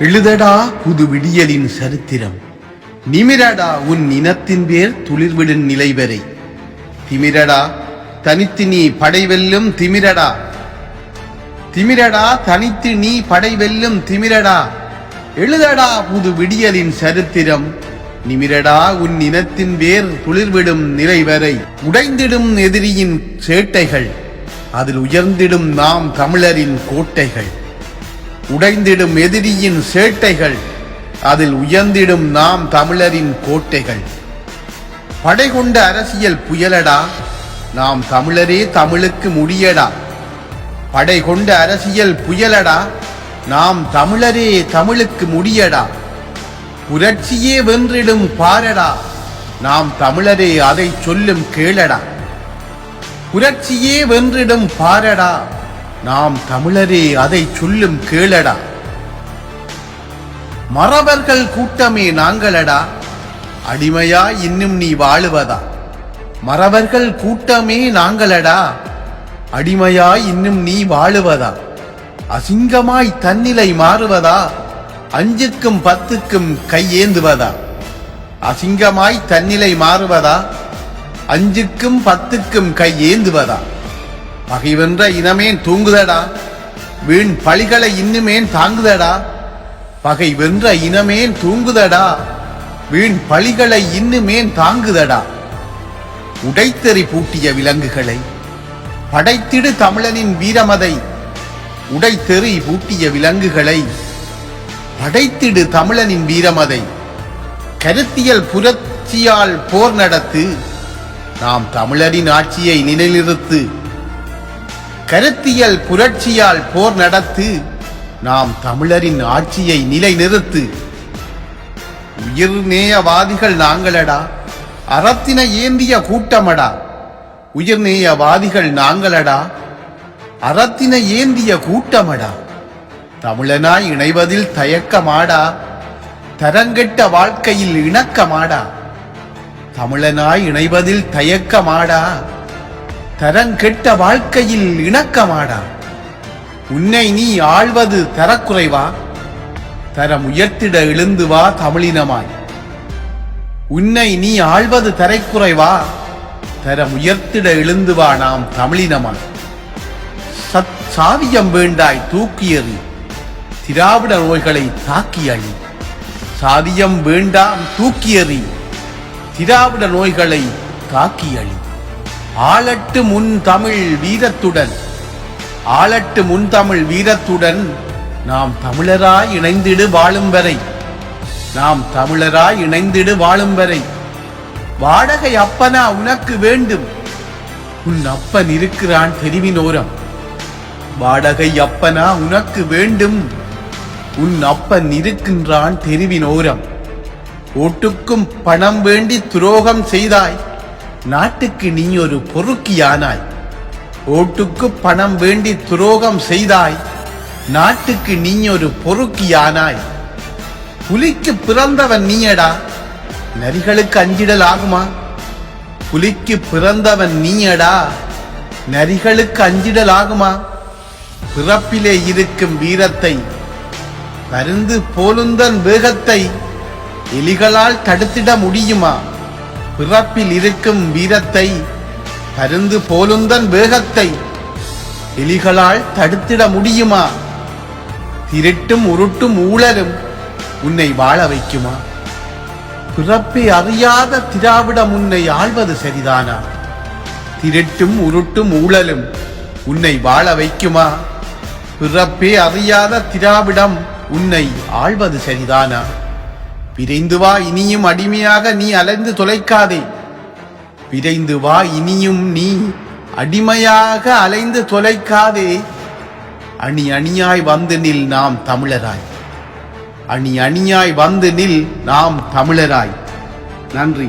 எழுதடா புது விடியலின் சரித்திரம். நிமிரடா உன் இனத்தின் பேர் துளிர்விடும் நிலை வரை. திமிரடா தனித்து நீ படை வெல்லும் திமிரடா. திமிரடா தனித்து நீ படை வெல்லும் திமிரடா. எழுதடா புது விடியலின் சரித்திரம். நிமிரடா உன் இனத்தின் வேர் துளிர்விடும் நிலை வரை. உடைந்திடும் எதிரியின் சேட்டைகள் அதில் உயர்ந்திடும் நாம் தமிழரின் கோட்டைகள். உடைந்திடும் எதிரியின் சேட்டைகள் அதில் உயர்ந்திடும் நாம் தமிழரின் கோட்டைகள். படை கொண்ட அரசியல் புயலடா நாம் தமிழரே தமிழுக்கு முடியடா. படை கொண்ட அரசியல் புயலடா நாம் தமிழரே தமிழுக்கு முடியடா. புரட்சியே வென்றிடும் பாரடா நாம் தமிழரே அதை சொல்லும் கேளடா. புரட்சியே வென்றிடும் பாரடா. நாம் தமிழரே அதை சொல்லும் கேளடா. மறவர்கள் கூட்டமே நாங்களடா. அடிமையா இன்னும் நீ வாழுவதா. மறவர்கள் கூட்டமே நாங்களடா. அடிமையா இன்னும் நீ வாழுவதா. அசிங்கமாய் தன்னிலை மாறுவதா. அஞ்சுக்கும் பத்துக்கும் கையேந்துவதா அசிங்கமாய் தன்னிலை மாறுவதா. அஞ்சுக்கும் பத்துக்கும் கையேந்துவதா பகைவென்ற இனமேன் தூங்குதடா? வீண் பழிகளை இன்னுமேன் தாங்குதடா? பகை வென்ற இனமேன் தூங்குதடா? வீண் பழிகளை இன்னுமேன் தாங்குதடா? உடைத்தெறி பூட்டிய விலங்குகளை படைத்திடு தமிழனின் வீரமதை. உடைத்தெறி பூட்டிய விலங்குகளை படைத்திடு தமிழனின் வீரமதை. கருத்தியல் புரட்சியால் போர் நடத்து நாம் தமிழரின் ஆட்சியை நிலைநிறுத்து கருத்தியல் புரட்சியால் போர் நடத்து நாம் தமிழரின் ஆட்சியை நிலைநிறுத்து. உயிர்நேயவாதிகள் நாங்களடா. அறத்தின ஏந்திய கூட்டமடா. உயிர்நேயவாதிகள் நாங்களடா. அறத்தின ஏந்திய கூட்டமடா. தமிழனாய் இணைவதில் தயக்கமாடா. தரங்கெட்ட வாழ்க்கையில் இணக்கமாடா. தமிழனாய் இணைவதில் தயக்கமாடா. தரங்கெட்ட வாழ்க்கையில் இணக்கமாடா. உன்னை நீ ஆள்வது தரக்குறைவா? தரம் உயர்த்திட எழுந்து வா தமிழினமாய். உன்னை நீ ஆள்வது தரைக்குறைவா? தரம் உயர்த்திட எழுந்து வா நாம் தமிழினமாய். சத் சாதியம் வேண்டாய் தூக்கி எறி. திராவிட நோய்களை தாக்கி அழி. சாதியம் வேண்டாம் தூக்கி எறி. திராவிட நோய்களை தாக்கி அழி. ஆளட்டு முன் தமிழ் வீரத்துடன் ஆளட்டு முன் தமிழ் வீரத்துடன் நாம் தமிழராய் இணைந்திடு வாழும் வரை நாம் தமிழராய் இணைந்திடு வாழும் வரை. வாடகை அப்பனா உனக்கு வேண்டும் உன் அப்பன் இருக்கிறான் தெரிவினோரம் வாடகை அப்பனா உனக்கு வேண்டும் உன் அப்பன் இருக்கின்றான் தெருவினோரம் ஓட்டுக்கும் பணம் வேண்டி துரோகம் செய்தாய் நாட்டுக்கு நீ ஒரு பொறுக்கியானாய். ஓட்டுக்கு பணம் வேண்டி துரோகம் செய்தாய். நாட்டுக்கு நீ ஒரு பொறுக்கியானாய். புலிக்கு பிறந்தவன் நீயடா. நரிகளுக்கு அஞ்சிடல் ஆகுமா புலிக்கு பிறந்தவன் நீயடா. நரிகளுக்கு அஞ்சிடல் ஆகுமா பிறப்பிலே இருக்கும் வீரத்தை பருந்து போலுந்தன் வேகத்தை எலிகளால் தடுத்திட முடியுமா? பிறப்பில் இருக்கும் வீரத்தை பருந்து போலுந்தன் வேகத்தை எலிகளால் தடுத்திட முடியுமா? திருட்டும் உருட்டும் ஊழலும் உன்னை வாழ வைக்குமா? பிறப்பை அறியாத திராவிடம் உன்னை ஆழ்வது சரிதானா? திருட்டும் உருட்டும் ஊழலும் உன்னை வாழ வைக்குமா? பிறப்பே அறியாத திராவிடம் உன்னை ஆழ்வது சரிதானா? விரைந்து வா இனியும் அடிமையாக நீ அலைந்து தொலைக்காதே. விரைந்து வா இனியும் நீ அடிமையாக அலைந்து தொலைக்காதே. அணி அணியாய் வந்து நில் நாம் தமிழராய். அணி அணியாய் வந்து நில் நாம் தமிழராய். நன்றி.